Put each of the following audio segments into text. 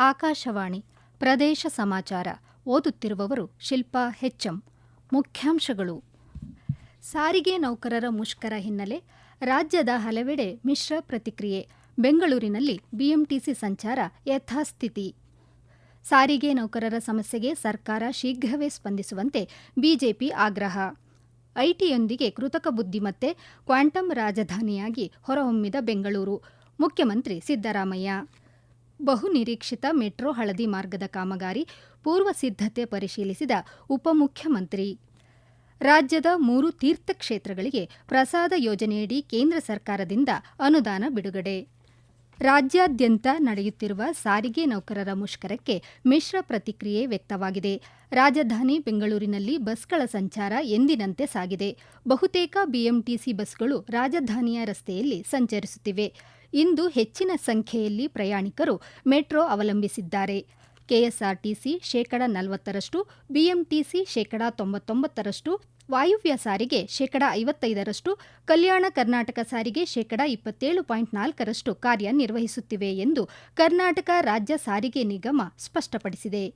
ಆಕಾಶವಾಣಿ ಪ್ರದೇಶ ಸಮಾಚಾರ ಓದುತ್ತಿರುವವರು ಶಿಲ್ಪಾ ಹೆಚ್ಎಂ. ಮುಖ್ಯಾಂಶಗಳು. ಸಾರಿಗೆ ನೌಕರರ ಮುಷ್ಕರ ಹಿನ್ನೆಲೆ ರಾಜ್ಯದ ಹಲವೆಡೆ ಮಿಶ್ರ ಪ್ರತಿಕ್ರಿಯೆ. ಬೆಂಗಳೂರಿನಲ್ಲಿ ಬಿಎಂಟಿಸಿ ಸಂಚಾರ ಯಥಾಸ್ಥಿತಿ. ಸಾರಿಗೆ ನೌಕರರ ಸಮಸ್ಯೆಗೆ ಸರ್ಕಾರ ಶೀಘ್ರವೇ ಸ್ಪಂದಿಸುವಂತೆ ಬಿಜೆಪಿ ಆಗ್ರಹ. ಐಟಿಯೊಂದಿಗೆ ಕೃತಕ ಬುದ್ಧಿಮತ್ತೆ ಕ್ವಾಂಟಮ್ ರಾಜಧಾನಿಯಾಗಿ ಹೊರಹೊಮ್ಮಿದ ಬೆಂಗಳೂರು. ಮುಖ್ಯಮಂತ್ರಿ ಸಿದ್ದರಾಮಯ್ಯ. ಬಹುನಿರೀಕ್ಷಿತ ಮೆಟ್ರೋ ಹಳದಿ ಮಾರ್ಗದ ಕಾಮಗಾರಿ ಪೂರ್ವ ಸಿದ್ಧತೆ ಪರಿಶೀಲಿಸಿದ ಉಪಮುಖ್ಯಮಂತ್ರಿ. ರಾಜ್ಯದ ಮೂರು ತೀರ್ಥಕ್ಷೇತ್ರಗಳಿಗೆ ಪ್ರಸಾದ ಯೋಜನೆಯಡಿ ಕೇಂದ್ರ ಸರ್ಕಾರದಿಂದ ಅನುದಾನ ಬಿಡುಗಡೆ. ರಾಜ್ಯಾದ್ಯಂತ ನಡೆಯುತ್ತಿರುವ ಸಾರಿಗೆ ನೌಕರರ ಮುಷ್ಕರಕ್ಕೆ ಮಿಶ್ರ ಪ್ರತಿಕ್ರಿಯೆ ವ್ಯಕ್ತವಾಗಿದೆ. ರಾಜಧಾನಿ ಬೆಂಗಳೂರಿನಲ್ಲಿ ಬಸ್ಗಳ ಸಂಚಾರ ಎಂದಿನಂತೆ ಸಾಗಿದೆ. ಬಹುತೇಕ ಬಿಎಂಟಿಸಿ ಬಸ್ಗಳು ರಾಜಧಾನಿಯ ರಸ್ತೆಯಲ್ಲಿ ಸಂಚರಿಸುತ್ತಿವೆ. ಇಂದು ಹೆಚ್ಚಿನ ಸಂಖ್ಯೆಯಲ್ಲಿ ಪ್ರಯಾಣಿಕರು ಮೆಟ್ರೋ ಅವಲಂಬಿಸಿದ್ದಾರೆ. ಕೆಎಸ್ಆರ್ಟಿಸಿ ಶೇಕಡ ನಲವತ್ತರಷ್ಟು, ಬಿಎಂಟಿಸಿ ಶೇಕಡ ತೊಂಬತ್ತೊಂಬತ್ತರಷ್ಟು, ವಾಯುವ್ಯ ಸಾರಿಗೆ ಶೇಕಡ ಐವತ್ತೈದರಷ್ಟು, ಕಲ್ಯಾಣ ಕರ್ನಾಟಕ ಸಾರಿಗೆ ಶೇಕಡ ಇಪ್ಪತ್ತೇಳು ಪಾಯಿಂಟ್ ನಾಲ್ಕರಷ್ಟು ಕಾರ್ಯನಿರ್ವಹಿಸುತ್ತಿವೆ ಎಂದು ಕರ್ನಾಟಕ ರಾಜ್ಯ ಸಾರಿಗೆ ನಿಗಮ ಸ್ಪಷ್ಟಪಡಿಸಿದೆ.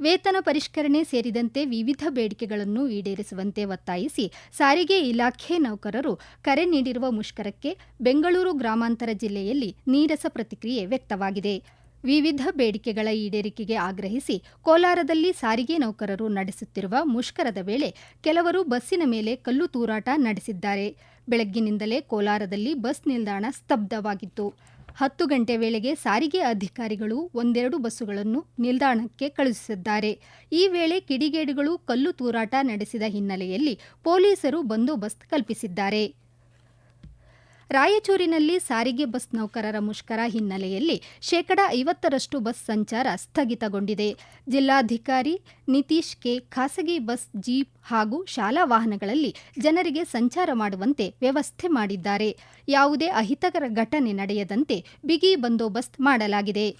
ವೇತನ ಪರಿಷ್ಕರಣೆ ಸೇರಿದಂತೆ ವಿವಿಧ ಬೇಡಿಕೆಗಳನ್ನು ಈಡೇರಿಸುವಂತೆ ಒತ್ತಾಯಿಸಿ ಸಾರಿಗೆ ಇಲಾಖೆ ನೌಕರರು ಕರೆ ನೀಡಿರುವ ಮುಷ್ಕರಕ್ಕೆ ಬೆಂಗಳೂರು ಗ್ರಾಮಾಂತರ ಜಿಲ್ಲೆಯಲ್ಲಿ ನೀರಸ ಪ್ರತಿಕ್ರಿಯೆ ವ್ಯಕ್ತವಾಗಿದೆ. ವಿವಿಧ ಬೇಡಿಕೆಗಳ ಈಡೇರಿಕೆಗೆ ಆಗ್ರಹಿಸಿ ಕೋಲಾರದಲ್ಲಿ ಸಾರಿಗೆ ನೌಕರರು ನಡೆಸುತ್ತಿರುವ ಮುಷ್ಕರದ ವೇಳೆ ಕೆಲವರು ಬಸ್ಸಿನ ಮೇಲೆ ಕಲ್ಲು ತೂರಾಟ ನಡೆಸಿದ್ದಾರೆ. ಬೆಳಗ್ಗಿನಿಂದಲೇ ಕೋಲಾರದಲ್ಲಿ ಬಸ್ ನಿಲ್ದಾಣ ಸ್ತಬ್ಧವಾಗಿತ್ತು. ಹತ್ತು ಗಂಟೆ ವೇಳೆಗೆ ಸಾರಿಗೆ ಅಧಿಕಾರಿಗಳು ಒಂದೆರಡು ಬಸ್ಸುಗಳನ್ನು ನಿಲ್ದಾಣಕ್ಕೆ ಕಳುಹಿಸಿದ್ದಾರೆ. ಈ ವೇಳೆ ಕಿಡಿಗೇಡಿಗಳು ಕಲ್ಲು ತೂರಾಟ ನಡೆಸಿದ ಹಿನ್ನೆಲೆಯಲ್ಲಿ ಪೊಲೀಸರು ಬಂದೋಬಸ್ತ್ ಕಲ್ಪಿಸಿದ್ದಾರೆ. ರಾಯಚೂರಿನಲ್ಲಿ ಸಾರಿಗೆ ಬಸ್ ನೌಕರರ ಮುಷ್ಕರ ಹಿನ್ನೆಲೆಯಲ್ಲಿ ಶೇಕಡ ಐವತ್ತರಷ್ಟು ಬಸ್ ಸಂಚಾರ ಸ್ಥಗಿತಗೊಂಡಿದೆ. ಜಿಲ್ಲಾಧಿಕಾರಿ ನಿತೀಶ್ ಕೆ. ಖಾಸಗಿ ಬಸ್, ಜೀಪ್ ಹಾಗೂ ಶಾಲಾ ವಾಹನಗಳಲ್ಲಿ ಜನರಿಗೆ ಸಂಚಾರ ಮಾಡುವಂತೆ ವ್ಯವಸ್ಥೆ ಮಾಡಿದ್ದಾರೆ. ಯಾವುದೇ ಅಹಿತಕರ ಘಟನೆ ನಡೆಯದಂತೆ ಬಿಗಿ ಬಂದೋಬಸ್ತ್ ಮಾಡಲಾಗಿದೆ.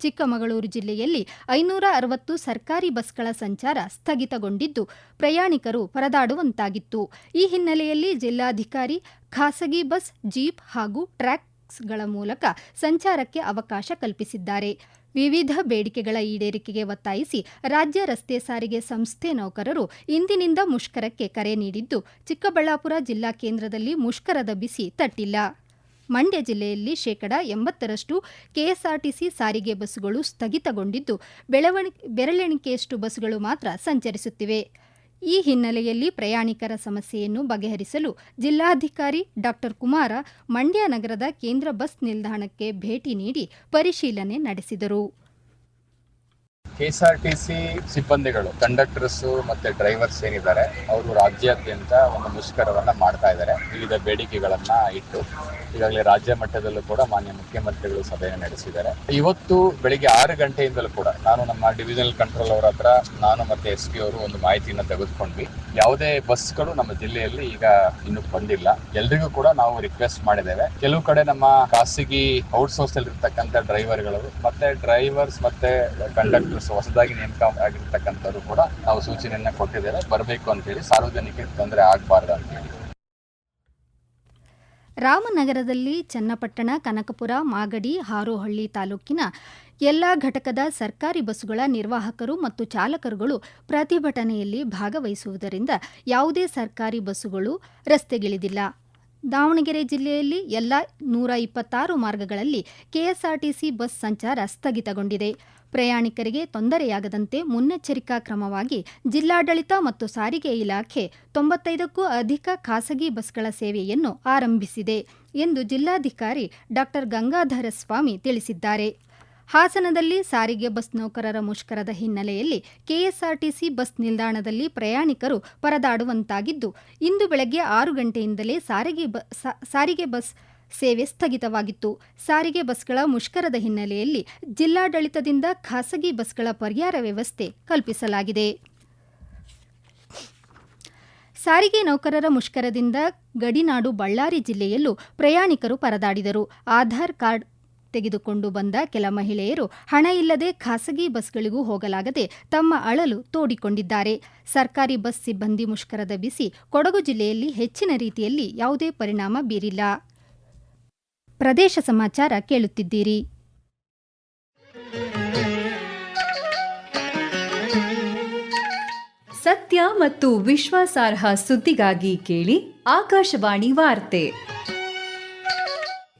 ಚಿಕ್ಕಮಗಳೂರು ಜಿಲ್ಲೆಯಲ್ಲಿ ಐನೂರ ಅರವತ್ತು ಸರ್ಕಾರಿ ಬಸ್ಗಳ ಸಂಚಾರ ಸ್ಥಗಿತಗೊಂಡಿದ್ದು, ಪ್ರಯಾಣಿಕರು ಪರದಾಡುವಂತಾಗಿತ್ತು. ಈ ಹಿನ್ನೆಲೆಯಲ್ಲಿ ಜಿಲ್ಲಾಧಿಕಾರಿ, ಖಾಸಗಿ ಬಸ್, ಜೀಪ್ ಹಾಗೂ ಟ್ರ್ಯಾಕ್ಸ್ಗಳ ಮೂಲಕ ಸಂಚಾರಕ್ಕೆ ಅವಕಾಶ ಕಲ್ಪಿಸಿದ್ದಾರೆ. ವಿವಿಧ ಬೇಡಿಕೆಗಳ ಈಡೇರಿಕೆಗೆ ಒತ್ತಾಯಿಸಿ ರಾಜ್ಯ ರಸ್ತೆ ಸಾರಿಗೆ ಸಂಸ್ಥೆ ನೌಕರರು ಇಂದಿನಿಂದ ಮುಷ್ಕರಕ್ಕೆ ಕರೆ ನೀಡಿದ್ದು, ಚಿಕ್ಕಬಳ್ಳಾಪುರ ಜಿಲ್ಲಾ ಕೇಂದ್ರದಲ್ಲಿ ಮುಷ್ಕರದ ಬಿಸಿ ತಟ್ಟಿಲ್ಲ. ಮಂಡ್ಯ ಜಿಲ್ಲೆಯಲ್ಲಿ ಶೇಕಡ ಎಂಬತ್ತರಷ್ಟು ಕೆಎಸ್ಆರ್ಟಿಸಿ ಸಾರಿಗೆ ಬಸ್ಸುಗಳು ಸ್ಥಗಿತಗೊಂಡಿದ್ದು, ಬೆಳವಣಿ, ಬೆರಳೆಣಿಕೆಯಷ್ಟು ಬಸ್ಸುಗಳು ಮಾತ್ರ ಸಂಚರಿಸುತ್ತಿವೆ. ಈ ಹಿನ್ನೆಲೆಯಲ್ಲಿ ಪ್ರಯಾಣಿಕರ ಸಮಸ್ಯೆಯನ್ನು ಬಗೆಹರಿಸಲು ಜಿಲ್ಲಾಧಿಕಾರಿ ಡಾಕ್ಟರ್ ಕುಮಾರ ಮಂಡ್ಯ ನಗರದ ಕೇಂದ್ರ ಬಸ್ ನಿಲ್ದಾಣಕ್ಕೆ ಭೇಟಿ ನೀಡಿ ಪರಿಶೀಲನೆ ನಡೆಸಿದರು. ಕೆಎಸ್ಆರ್ಟಿಸಿ ಸಿಬ್ಬಂದಿಗಳು ಕಂಡಕ್ಟರ್ಸ್ ಮತ್ತೆ ಡ್ರೈವರ್ಸ್ ಏನಿದ್ದಾರೆ, ಅವರು ರಾಜ್ಯಾದ್ಯಂತ ಒಂದು ಮುಷ್ಕರವನ್ನ ಮಾಡ್ತಾ ಇದ್ದಾರೆ. ವಿವಿಧ ಬೇಡಿಕೆಗಳನ್ನ ಇಟ್ಟು ಈಗಾಗಲೇ ರಾಜ್ಯ ಮಟ್ಟದಲ್ಲೂ ಕೂಡ ಮಾನ್ಯ ಮುಖ್ಯಮಂತ್ರಿಗಳು ಸಭೆಯನ್ನು ನಡೆಸಿದ್ದಾರೆ. ಇವತ್ತು ಬೆಳಿಗ್ಗೆ ಆರು ಗಂಟೆಯಿಂದಲೂ ಕೂಡ ನಾನು ನಮ್ಮ ಡಿವಿಷನಲ್ ಕಂಟ್ರೋಲ್ ಅವರ ಹತ್ರ ನಾನು ಮತ್ತೆ ಎಸ್ ಪಿ ಅವರು ಒಂದು ಮಾಹಿತಿಯನ್ನು ತೆಗೆದುಕೊಂಡ್ವಿ. ಯಾವುದೇ ಬಸ್ಗಳು ನಮ್ಮ ಜಿಲ್ಲೆಯಲ್ಲಿ ಈಗ ಇನ್ನೂ ಬಂದಿಲ್ಲ. ಎಲ್ರಿಗೂ ಕೂಡ ನಾವು ರಿಕ್ವೆಸ್ಟ್ ಮಾಡಿದ್ದೇವೆ. ಕೆಲವು ಕಡೆ ನಮ್ಮ ಖಾಸಗಿ ಔಟ್ಸೋರ್ಸ್ ಅಲ್ಲಿ ಇರ್ತಕ್ಕಂಥ ಡ್ರೈವರ್ಗಳು ಮತ್ತೆ ಡ್ರೈವರ್ಸ್ ಮತ್ತೆ ಕಂಡಕ್ಟರ್ಸ್ ಹೊಸದಾಗಿ ನೇಮಕ ಆಗಿರ್ತಕ್ಕಂಥವ್ರು ಕೂಡ ನಾವು ಸೂಚನೆಯನ್ನ ಕೊಟ್ಟಿದ್ದೇವೆ. ಬರಬೇಕು ಅಂತ ಹೇಳಿ ಸಾರ್ವಜನಿಕರಿಗೆ ತೊಂದರೆ ಆಗಬಾರ್ದು ಅಂತ ಹೇಳಿ. ರಾಮನಗರದಲ್ಲಿ ಚನ್ನಪಟ್ಟಣ, ಕನಕಪುರ, ಮಾಗಡಿ, ಹಾರೋಹಳ್ಳಿ ತಾಲೂಕಿನ ಎಲ್ಲ ಘಟಕದ ಸರ್ಕಾರಿ ಬಸ್ಸುಗಳ ನಿರ್ವಾಹಕರು ಮತ್ತು ಚಾಲಕರುಗಳು ಪ್ರತಿಭಟನೆಯಲ್ಲಿ ಭಾಗವಹಿಸುವುದರಿಂದ ಯಾವುದೇ ಸರ್ಕಾರಿ ಬಸ್ಸುಗಳು ರಸ್ತೆಗಿಳಿದಿಲ್ಲ. ದಾವಣಗೆರೆ ಜಿಲ್ಲೆಯಲ್ಲಿ ಎಲ್ಲ ನೂರ ಇಪ್ಪತ್ತಾರು ಮಾರ್ಗಗಳಲ್ಲಿ ಕೆಎಸ್ಆರ್ಟಿಸಿ ಬಸ್ ಸಂಚಾರ ಸ್ಥಗಿತಗೊಂಡಿದೆ. ಪ್ರಯಾಣಿಕರಿಗೆ ತೊಂದರೆಯಾಗದಂತೆ ಮುನ್ನೆಚ್ಚರಿಕಾ ಕ್ರಮವಾಗಿ ಜಿಲ್ಲಾಡಳಿತ ಮತ್ತು ಸಾರಿಗೆ ಇಲಾಖೆ ತೊಂಬತ್ತೈದಕ್ಕೂ ಅಧಿಕ ಖಾಸಗಿ ಬಸ್ಗಳ ಸೇವೆಯನ್ನು ಆರಂಭಿಸಿದೆ ಎಂದು ಜಿಲ್ಲಾಧಿಕಾರಿ ಡಾ ಗಂಗಾಧರ ಸ್ವಾಮಿ ತಿಳಿಸಿದ್ದಾರೆ. ಹಾಸನದಲ್ಲಿ ಸಾರಿಗೆ ಬಸ್ ನೌಕರರ ಮುಷ್ಕರದ ಹಿನ್ನೆಲೆಯಲ್ಲಿ ಕೆಎಸ್ಆರ್ಟಿಸಿ ಬಸ್ ನಿಲ್ದಾಣದಲ್ಲಿ ಪ್ರಯಾಣಿಕರು ಪರದಾಡುವಂತಾಗಿದ್ದು, ಇಂದು ಬೆಳಗ್ಗೆ ಆರು ಗಂಟೆಯಿಂದಲೇ ಸಾರಿಗೆ ಸಾರಿಗೆ ಬಸ್ ಸೇವೆ ಸ್ಥಗಿತವಾಗಿತ್ತು. ಸಾರಿಗೆ ಬಸ್ಗಳ ಮುಷ್ಕರದ ಹಿನ್ನೆಲೆಯಲ್ಲಿ ಜಿಲ್ಲಾಡಳಿತದಿಂದ ಖಾಸಗಿ ಬಸ್ಗಳ ಪರ್ಯಾಯ ವ್ಯವಸ್ಥೆ ಕಲ್ಪಿಸಲಾಗಿದೆ. ಸಾರಿಗೆ ನೌಕರರ ಮುಷ್ಕರದಿಂದ ಗಡಿನಾಡು ಬಳ್ಳಾರಿ ಜಿಲ್ಲೆಯಲ್ಲೂ ಪ್ರಯಾಣಿಕರು ಪರದಾಡಿದರು. ಆಧಾರ್ ಕಾರ್ಡ್ ತೆಗೆದುಕೊಂಡು ಬಂದ ಕೆಲ ಮಹಿಳೆಯರು ಹಣ ಇಲ್ಲದೆ ಖಾಸಗಿ ಬಸ್ಗಳಿಗೂ ಹೋಗಲಾಗದೆ ತಮ್ಮ ಅಳಲು ತೋಡಿಕೊಂಡಿದ್ದಾರೆ. ಸರ್ಕಾರಿ ಬಸ್ ಸಿಬ್ಬಂದಿ ಮುಷ್ಕರದ ಬಿಸಿ, ಕೊಡಗು ಜಿಲ್ಲೆಯಲ್ಲಿ ಹೆಚ್ಚಿನ ರೀತಿಯಲ್ಲಿ ಯಾವುದೇ ಪರಿಣಾಮ ಬೀರಿಲ್ಲ. ಪ್ರದೇಶ ಸಮಾಚಾರ ಕೇಳುತ್ತಿದ್ದೀರಿ. ಸತ್ಯ ಮತ್ತು ವಿಶ್ವಾಸಾರ್ಹ ಸುದ್ದಿಗಾಗಿ ಕೇಳಿ ಆಕಾಶವಾಣಿ ವಾರ್ತೆ.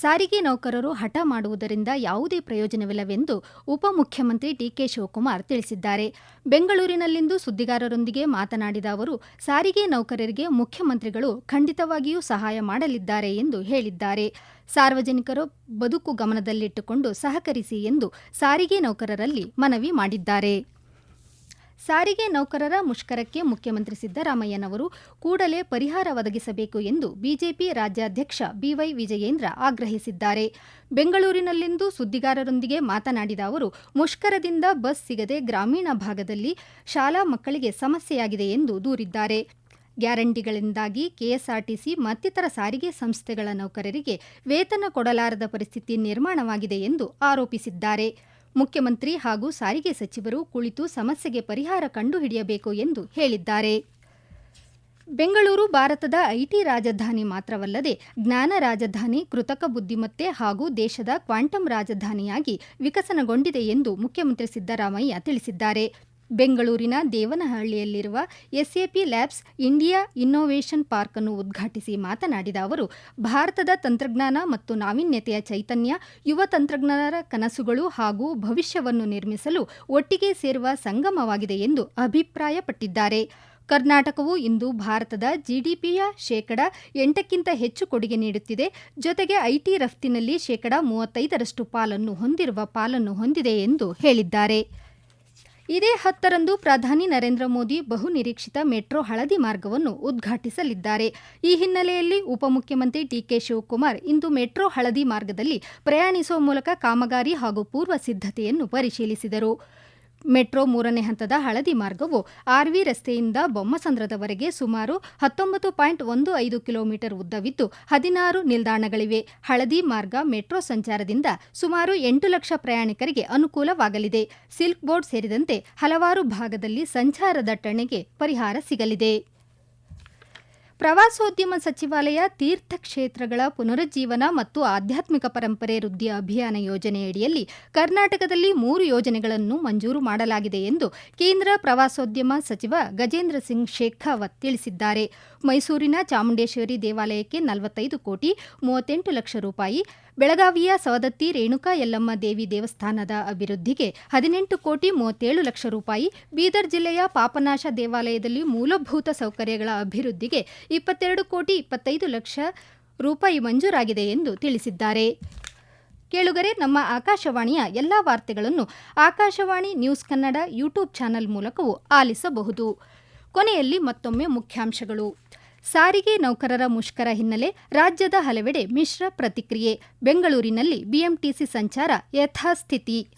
ಸಾರಿಗೆ ನೌಕರರು ಹಠ ಮಾಡುವುದರಿಂದ ಯಾವುದೇ ಪ್ರಯೋಜನವಿಲ್ಲವೆಂದು ಉಪಮುಖ್ಯಮಂತ್ರಿ ಡಿಕೆ ಶಿವಕುಮಾರ್ ತಿಳಿಸಿದ್ದಾರೆ. ಬೆಂಗಳೂರಿನಲ್ಲಿಂದು ಸುದ್ದಿಗಾರರೊಂದಿಗೆ ಮಾತನಾಡಿದ ಅವರು, ಸಾರಿಗೆ ನೌಕರರಿಗೆ ಮುಖ್ಯಮಂತ್ರಿಗಳು ಖಂಡಿತವಾಗಿಯೂ ಸಹಾಯ ಮಾಡಲಿದ್ದಾರೆ ಎಂದು ಹೇಳಿದ್ದಾರೆ. ಸಾರ್ವಜನಿಕರು ಬದುಕು ಗಮನದಲ್ಲಿಟ್ಟುಕೊಂಡು ಸಹಕರಿಸಿ ಎಂದು ಸಾರಿಗೆ ನೌಕರರಲ್ಲಿ ಮನವಿ ಮಾಡಿದ್ದಾರೆ. ಸಾರಿಗೆ ನೌಕರರ ಮುಷ್ಕರಕ್ಕೆ ಮುಖ್ಯಮಂತ್ರಿ ಸಿದ್ದರಾಮಯ್ಯನವರು ಕೂಡಲೇ ಪರಿಹಾರ ಒದಗಿಸಬೇಕು ಎಂದು ಬಿಜೆಪಿ ರಾಜ್ಯಾಧ್ಯಕ್ಷ ಬಿವೈ ವಿಜಯೇಂದ್ರ ಆಗ್ರಹಿಸಿದ್ದಾರೆ. ಬೆಂಗಳೂರಿನಲ್ಲಿಂದು ಸುದ್ದಿಗಾರರೊಂದಿಗೆ ಮಾತನಾಡಿದ ಅವರು, ಮುಷ್ಕರದಿಂದ ಬಸ್ ಸಿಗದೆ ಗ್ರಾಮೀಣ ಭಾಗದಲ್ಲಿ ಶಾಲಾ ಮಕ್ಕಳಿಗೆ ಸಮಸ್ಯೆಯಾಗಿದೆ ಎಂದು ದೂರಿದ್ದಾರೆ. ಗ್ಯಾರಂಟಿಗಳಿಂದಾಗಿ ಕೆಎಸ್ಆರ್ಟಿಸಿ ಮತ್ತಿತರ ಸಾರಿಗೆ ಸಂಸ್ಥೆಗಳ ನೌಕರರಿಗೆ ವೇತನ ಕೊಡಲಾರದ ಪರಿಸ್ಥಿತಿ ನಿರ್ಮಾಣವಾಗಿದೆ ಎಂದು ಆರೋಪಿಸಿದ್ದಾರೆ. ಮುಖ್ಯಮಂತ್ರಿ ಹಾಗೂ ಸಾರಿಗೆ ಸಚಿವರು ಕುಳಿತು ಸಮಸ್ಯೆಗೆ ಪರಿಹಾರ ಕಂಡುಹಿಡಿಯಬೇಕು ಎಂದು ಹೇಳಿದ್ದಾರೆ. ಬೆಂಗಳೂರು ಭಾರತದ ಐಟಿ ರಾಜಧಾನಿ ಮಾತ್ರವಲ್ಲದೆ ಜ್ಞಾನ ರಾಜಧಾನಿ, ಕೃತಕ ಬುದ್ಧಿಮತ್ತೆ ಹಾಗೂ ದೇಶದ ಕ್ವಾಂಟಮ್ ರಾಜಧಾನಿಯಾಗಿ ವಿಕಸನಗೊಂಡಿದೆ ಎಂದು ಮುಖ್ಯಮಂತ್ರಿ ಸಿದ್ದರಾಮಯ್ಯ ತಿಳಿಸಿದ್ದಾರೆ. ಬೆಂಗಳೂರಿನ ದೇವನಹಳ್ಳಿಯಲ್ಲಿರುವ SAP labs India innovation park ಅನ್ನು ಉದ್ಘಾಟಿಸಿ ಮಾತನಾಡಿದ ಅವರು, ಭಾರತದ ತಂತ್ರಜ್ಞಾನ ಮತ್ತು ನಾವೀನ್ಯತೆಯ ಚೈತನ್ಯ, ಯುವ ತಂತ್ರಜ್ಞರ ಕನಸುಗಳು ಹಾಗೂ ಭವಿಷ್ಯವನ್ನು ನಿರ್ಮಿಸಲು ಒಟ್ಟಿಗೆ ಸೇರುವ ಸಂಗಮವಾಗಿದೆ ಎಂದು ಅಭಿಪ್ರಾಯಪಟ್ಟಿದ್ದಾರೆ. ಕರ್ನಾಟಕವು ಇಂದು ಭಾರತದ ಜಿಡಿಪಿಯ ಶೇಕಡ ಎಂಟಕ್ಕಿಂತ ಹೆಚ್ಚು ಕೊಡುಗೆ ನೀಡುತ್ತಿದೆ. ಜೊತೆಗೆ ಐಟಿ ರಫ್ತಿನಲ್ಲಿ ಶೇಕಡ ಮೂವತ್ತೈದರಷ್ಟು ಪಾಲನ್ನು ಹೊಂದಿರುವ ಪಾಲನ್ನು ಹೊಂದಿದೆ ಎಂದು ಹೇಳಿದ್ದಾರೆ. ಇದೇ ಹತ್ತರಂದು ಪ್ರಧಾನಿ ನರೇಂದ್ರ ಮೋದಿ ಬಹುನಿರೀಕ್ಷಿತ ಮೆಟ್ರೋ ಹಳದಿ ಮಾರ್ಗವನ್ನು ಉದ್ಘಾಟಿಸಲಿದ್ದಾರೆ. ಈ ಹಿನ್ನೆಲೆಯಲ್ಲಿ ಉಪಮುಖ್ಯಮಂತ್ರಿ ಡಿಕೆ ಶಿವಕುಮಾರ್ ಇಂದು ಮೆಟ್ರೋ ಹಳದಿ ಮಾರ್ಗದಲ್ಲಿ ಪ್ರಯಾಣಿಸುವ ಮೂಲಕ ಕಾಮಗಾರಿ ಹಾಗೂ ಪೂರ್ವ ಸಿದ್ಧತೆಯನ್ನು ಪರಿಶೀಲಿಸಿದರು. ಮೆಟ್ರೋ ಮೂರನೇ ಹಂತದ ಹಳದಿ ಮಾರ್ಗವು ಆರ್ವಿ ರಸ್ತೆಯಿಂದ ಬೊಮ್ಮಸಂದ್ರದವರೆಗೆ ಸುಮಾರು ಹತ್ತೊಂಬತ್ತು ಪಾಯಿಂಟ್ ಒಂದು ಐದು ಕಿಲೋಮೀಟರ್ ಉದ್ದವಿದ್ದು ಹದಿನಾರು ನಿಲ್ದಾಣಗಳಿವೆ. ಹಳದಿ ಮಾರ್ಗ ಮೆಟ್ರೋ ಸಂಚಾರದಿಂದ ಸುಮಾರು ಎಂಟು ಲಕ್ಷ ಪ್ರಯಾಣಿಕರಿಗೆ ಅನುಕೂಲವಾಗಲಿದೆ. ಸಿಲ್ಕ್ ಬೋರ್ಡ್ ಸೇರಿದಂತೆ ಹಲವಾರು ಭಾಗದಲ್ಲಿ ಸಂಚಾರ ದಟ್ಟಣೆಗೆ ಪರಿಹಾರ ಸಿಗಲಿದೆ. ಪ್ರವಾಸೋದ್ಯಮ ಸಚಿವಾಲಯ ತೀರ್ಥಕ್ಷೇತ್ರಗಳ ಪುನರುಜ್ಜೀವನ ಮತ್ತು ಆಧ್ಯಾತ್ಮಿಕ ಪರಂಪರೆ ವೃದ್ಧಿ ಅಭಿಯಾನ ಯೋಜನೆಯಡಿಯಲ್ಲಿ ಕರ್ನಾಟಕದಲ್ಲಿ ಮೂರು ಯೋಜನೆಗಳನ್ನು ಮಂಜೂರು ಮಾಡಲಾಗಿದೆ ಎಂದು ಕೇಂದ್ರ ಪ್ರವಾಸೋದ್ಯಮ ಸಚಿವ ಗಜೇಂದ್ರ ಸಿಂಗ್ ಶೇಖಾವತ್ ತಿಳಿಸಿದ್ದಾರೆ. ಮೈಸೂರಿನ ಚಾಮುಂಡೇಶ್ವರಿ ದೇವಾಲಯಕ್ಕೆ ನಲವತ್ತೈದು ಕೋಟಿ, ಮೂವತ್ತೆಂಟು ಲಕ್ಷ ರೂಪಾಯಿ ಬೆಳಗಾವಿಯ ಸವದತ್ತಿ ರೇಣುಕಾ ಯಲ್ಲಮ್ಮ ದೇವಿ ದೇವಸ್ಥಾನದ ಅಭಿವೃದ್ಧಿಗೆ ಹದಿನೆಂಟು ಕೋಟಿ ಮೂವತ್ತೇಳು ಲಕ್ಷ ರೂಪಾಯಿ, ಬೀದರ್ ಜಿಲ್ಲೆಯ ಪಾಪನಾಶ ದೇವಾಲಯದಲ್ಲಿ ಮೂಲಭೂತ ಸೌಕರ್ಯಗಳ ಅಭಿವೃದ್ಧಿಗೆ ಇಪ್ಪತ್ತೆರಡು ಕೋಟಿ ಇಪ್ಪತ್ತೈದು ಲಕ್ಷ ರೂಪಾಯಿ ಮಂಜೂರಾಗಿದೆ ಎಂದು ತಿಳಿಸಿದ್ದಾರೆ. ಕೇಳುಗರೆ, ನಮ್ಮ ಆಕಾಶವಾಣಿಯ ಎಲ್ಲ ವಾರ್ತೆಗಳನ್ನು Akashvani news Kannada YouTube channel ಮೂಲಕವೂ ಆಲಿಸಬಹುದು. ಕೊನೆಯಲ್ಲಿ ಮತ್ತೊಮ್ಮೆ ಮುಖ್ಯಾಂಶಗಳು. ಸಾರಿಗೆ ನೌಕರರ ಮುಷ್ಕರ ಹಿನ್ನೆಲೆ ರಾಜ್ಯದ ಹಲವೆಡೆ ಮಿಶ್ರ ಪ್ರತಿಕ್ರಿಯೆ. ಬೆಂಗಳೂರಿನಲ್ಲಿ ಬಿಎಂಟಿಸಿ ಸಂಚಾರ ಯಥಾಸ್ಥಿತಿ.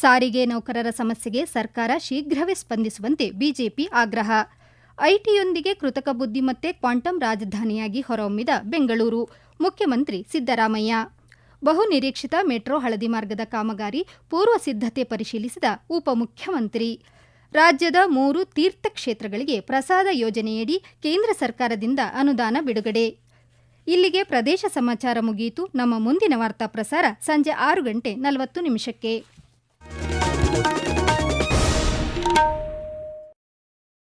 ಸಾರಿಗೆ ನೌಕರರ ಸಮಸ್ಯೆಗೆ ಸರ್ಕಾರ ಶೀಘ್ರವೇ ಸ್ಪಂದಿಸುವಂತೆ ಬಿಜೆಪಿ ಆಗ್ರಹ. ಐಟಿಯೊಂದಿಗೆ ಕೃತಕ ಬುದ್ಧಿಮತ್ತೆ ಕ್ವಾಂಟಮ್ ರಾಜಧಾನಿಯಾಗಿ ಹೊರಹೊಮ್ಮಿದ ಬೆಂಗಳೂರು. ಮುಖ್ಯಮಂತ್ರಿ ಸಿದ್ದರಾಮಯ್ಯ. ಬಹುನಿರೀಕ್ಷಿತ ಮೆಟ್ರೋ ಹಳದಿ ಮಾರ್ಗದ ಕಾಮಗಾರಿ ಪೂರ್ವ ಸಿದ್ಧತೆ ಪರಿಶೀಲಿಸಿದ ಉಪಮುಖ್ಯಮಂತ್ರಿ. ರಾಜ್ಯದ ಮೂರು ತೀರ್ಥಕ್ಷೇತ್ರಗಳಿಗೆ ಪ್ರಸಾದ ಯೋಜನೆಯಡಿ ಕೇಂದ್ರ ಸರ್ಕಾರದಿಂದ ಅನುದಾನ ಬಿಡುಗಡೆ. ಇಲ್ಲಿಗೆ ಪ್ರದೇಶ ಸಮಾಚಾರ ಮುಗಿಯಿತು ನಮ್ಮ ಮುಂದಿನ ವಾರ್ತಾ ಪ್ರಸಾರ ಸಂಜೆ ಆರು ಗಂಟೆ ನಲವತ್ತು ನಿಮಿಷಕ್ಕೆ.